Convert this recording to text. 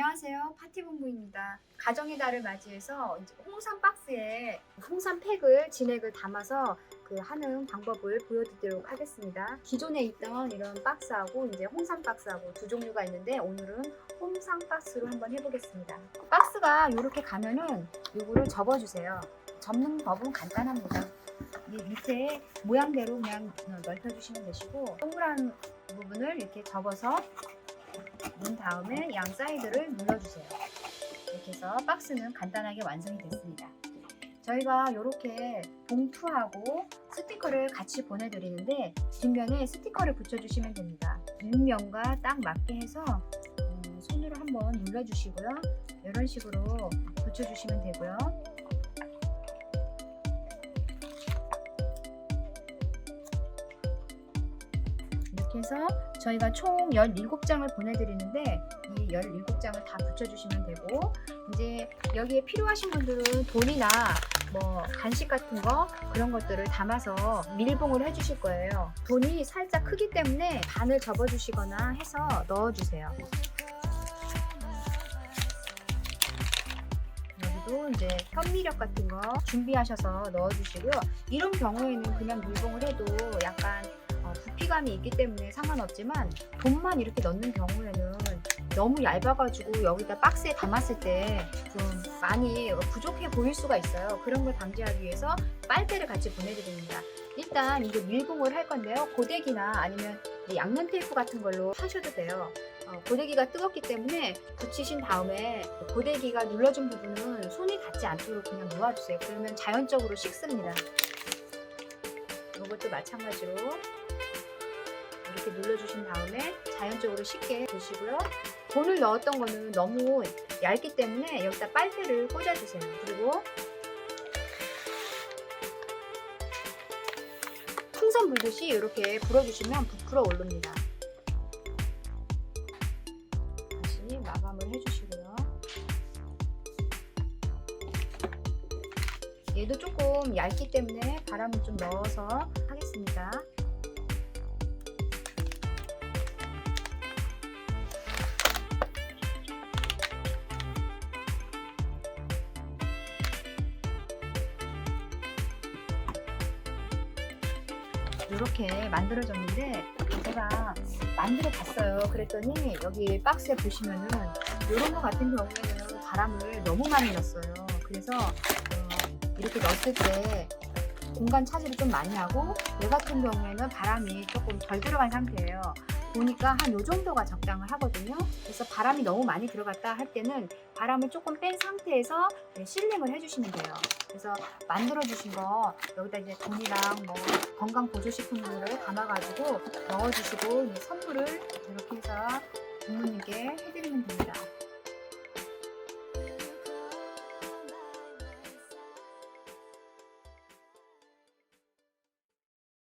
안녕하세요. 파티본부입니다. 가정의 달을 맞이해서 홍삼 박스에 홍삼 팩을 진액을 담아서 그 하는 방법을 보여드리도록 하겠습니다. 기존에 있던 이런 박스하고 이제 홍삼 박스하고 두 종류가 있는데 오늘은 홍삼 박스로 한번 해보겠습니다. 박스가 이렇게 가면은 이거를 접어주세요. 접는 법은 간단합니다. 이 밑에 모양대로 그냥 넓혀주시면 되시고 동그란 부분을 이렇게 접어서 문 다음에 양 사이드를 눌러주세요. 이렇게 해서 박스는 간단하게 완성이 됐습니다. 저희가 이렇게 봉투하고 스티커를 같이 보내드리는데 뒷면에 스티커를 붙여주시면 됩니다. 윗면과 딱 맞게 해서 음, 손으로 한번 눌러주시고요. 이런 식으로 붙여주시면 되고요. 해서 저희가 총 17장을 보내드리는데 이 17장을 다 붙여주시면 되고 이제 여기에 필요하신 분들은 돈이나 뭐 간식 같은 거 그런 것들을 담아서 밀봉을 해주실 거예요. 돈이 살짝 크기 때문에 반을 접어주시거나 해서 넣어주세요. 여기도 이제 현미력 같은 거 준비하셔서 넣어주시고요. 이런 경우에는 그냥 밀봉을 해도 약간 어, 부피감이 있기 때문에 상관없지만 돈만 이렇게 넣는 경우에는 너무 얇아가지고 여기다 박스에 담았을 때 좀 많이 부족해 보일 수가 있어요. 그런 걸 방지하기 위해서 빨대를 같이 보내드립니다. 일단 이게 밀봉을 할 건데요. 고데기나 아니면 이 양면 테이프 같은 걸로 하셔도 돼요. 어, 고데기가 뜨겁기 때문에 붙이신 다음에 고데기가 눌러준 부분은 손이 닿지 않도록 그냥 놓아주세요. 그러면 자연적으로 식습니다. 이것도 마찬가지로 이렇게 눌러주신 다음에 자연적으로 쉽게 드시고요. 돈을 넣었던 거는 너무 얇기 때문에 여기다 빨대를 꽂아주세요. 그리고 풍선 불듯이 이렇게 불어주시면 부풀어 오릅니다. 다시 마감을 해주시고요. 얘도 조금 얇기 때문에 바람을 좀 넣어서 하겠습니다. 이렇게 만들어졌는데 제가 만들어 봤어요. 그랬더니 여기 박스에 보시면은 이런 거 같은 경우에는 바람을 너무 많이 넣었어요. 그래서 어, 이렇게 넣었을 때 공간 차지를 좀 많이 하고 얘 같은 경우에는 바람이 조금 덜 들어간 상태예요. 보니까 한 요 정도가 적당을 하거든요. 그래서 바람이 너무 많이 들어갔다 할 때는 바람을 조금 뺀 상태에서 네, 실링을 해주시면 돼요. 그래서 만들어 주신 거 여기다 이제 돈이랑 뭐 건강 보조식품들을 담아가지고 넣어주시고 이제 선물을 이렇게 해서 부모님께 해드리면 됩니다.